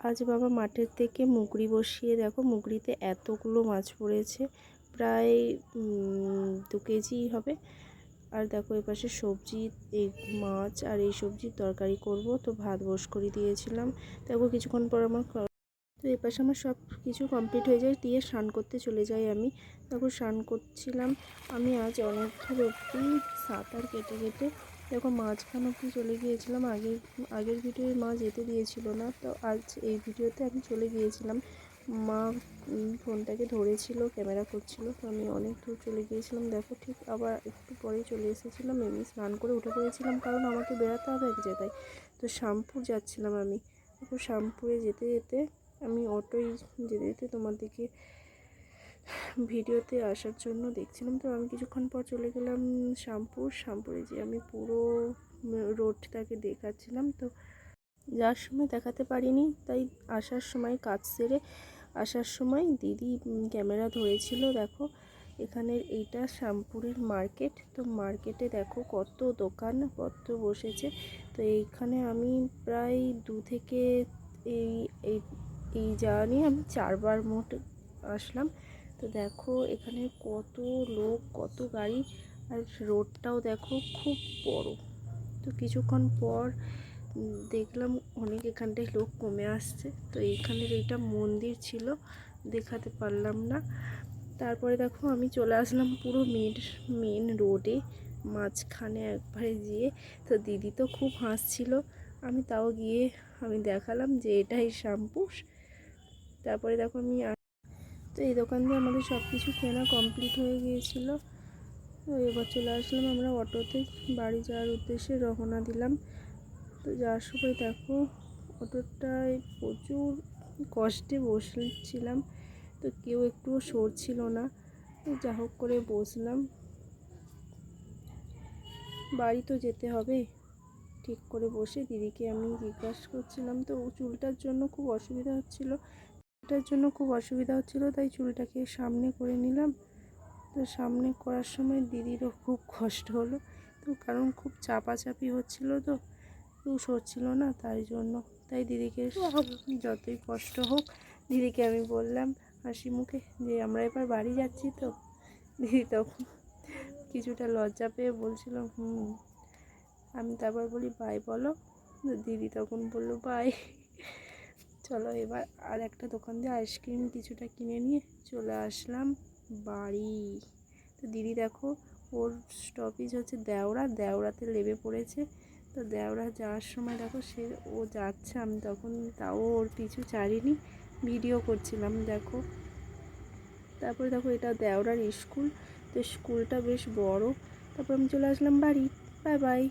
আজ বাবা মাঠের থেকে মুগড়ি বসিয়ে দেখো মুগড়িতে এতগুলো মাছ পড়েছে, প্রায় দু কেজিই হবে। আর দেখো এপাশে সবজি এই মাছ আর এই সবজির তরকারি করব, তো ভাত বস করে দিয়েছিলাম। দেখো কিছুক্ষণ পর আমার এপাশে আমার সব কিছু কমপ্লিট হয়ে যায়, দিয়ে স্নান করতে চলে যাই আমি। দেখো স্নান করছিলাম আমি আজ অনেক দূর অব্দি সাঁতার কেটে কেটে। দেখো মাঝখান অব্দি চলে গিয়েছিলাম, আগের আগের ভিডিওয়ে মা যেতে দিয়েছিল না, তো আজ এই ভিডিওতে আমি চলে গিয়েছিলাম। মা ফোনটাকে ধরেছিল, ক্যামেরা করছিল, তো আমি অনেক দূর চলে গিয়েছিলাম। দেখো ঠিক আবার একটু পরেই চলে এসেছিলাম, এমনি স্নান করে উঠে পড়েছিলাম, কারণ আমাকে বেড়াতে হবে এক জায়গায়। তো শ্যামপুর যাচ্ছিলাম আমি। শ্যামপুরে যেতে যেতে আমি অটোয় যেতে যেতে তোমাদেরকে ভিডিওতে আসার জন্য দেখছিলাম, তো আমি কিছুক্ষণ পর চলে গেলাম শ্যামপুর। শ্যামপুরে যে আমি পুরো রোডটাকে দেখাচ্ছিলাম, তো যাওয়ার সময় দেখাতে পারিনি, তাই আসার সময় কাজ সেরে আসার সময় দিদি ক্যামেরা ধরেছিল, দেখো এখানের এইটা শ্যামপুরের মার্কেট। তো মার্কেটে দেখো কত দোকান, কত বসেছে। তো এইখানে আমি প্রায় দু থেকে এই এই যাওয়া নিয়ে আমি চারবার মোট আসলাম। তো দেখো, এখানে কত লোক, কত গাড়ি, আর রোডটাও দেখো খুব বড়। তো কিছুক্ষণ পর দেখলাম অনেক এখানটায় লোক কমে আসছে। তো এইখানের এইটা মন্দির ছিল, দেখাতে পারলাম না। তারপরে দেখো, আমি চলে আসলাম পুরো মেন মেন রোডে, মাঝখানে একবারে গিয়ে। তো দিদি তো খুব হাসছিল। আমি তাও গিয়ে আমি দেখালাম যে এটাই শ্যাম্পুস। তারপরে দেখো আমি তো এই দোকান দিয়ে আমাদের সব কিছু কেনা কমপ্লিট হয়ে গিয়েছিল। তো এবার চলে আসলাম আমরা অটোতে। বাড়ি যাওয়ার উদ্দেশ্যে রওনা দিলাম। তো যাওয়ার সময় দেখো অটোটায় প্রচুর কষ্টে বসছিলাম। তো কেউ একটুও সরছিল না। যা হোক করে বসলাম। বাড়ি তো যেতে হবে। ঠিক করে বসে দিদিকে আমি জিজ্ঞাসা করছিলাম। তো চুলটার জন্য খুব অসুবিধা হচ্ছিল। চুলটার জন্য খুব অসুবিধা হচ্ছিল, তাই চুলটাকে সামনে করে নিলাম। তো সামনে করার সময় দিদিরও খুব কষ্ট হলো, তো কারণ খুব চাপাচাপি হচ্ছিল তো, কেউ সরছিল না তাই জন্য। তাই দিদিকে যতই কষ্ট হোক, দিদিকে আমি বললাম হাসি মুখে যে, আমরা এবার বাড়ি যাচ্ছি তো? দিদি তখন কিছুটা লজ্জা পেয়ে বলছিল, হুম। আমি তারপর বলি, বাই বলো। দিদি তখন বলল, বাই। চলো এবার আর একটা দোকান দিয়ে আইসক্রিম কিছুটা কিনে নিয়ে চলে আসলাম বাড়ি। তো দিদি দেখো, ওর স্টপেজ হচ্ছে দেওড়া, দেওড়াতে লেবে পড়েছে। তো দেওড়া যাওয়ার সময় দেখো সে, ও যাচ্ছে, আমি তখন তাও ওর পিছু ছাড়িনি ভিডিও করছিলাম, দেখো। তারপরে দেখো এটা দেওড়ার স্কুল তো স্কুলটা বেশ বড়। তারপর আমি চলে আসলাম বাড়ি বাই বাই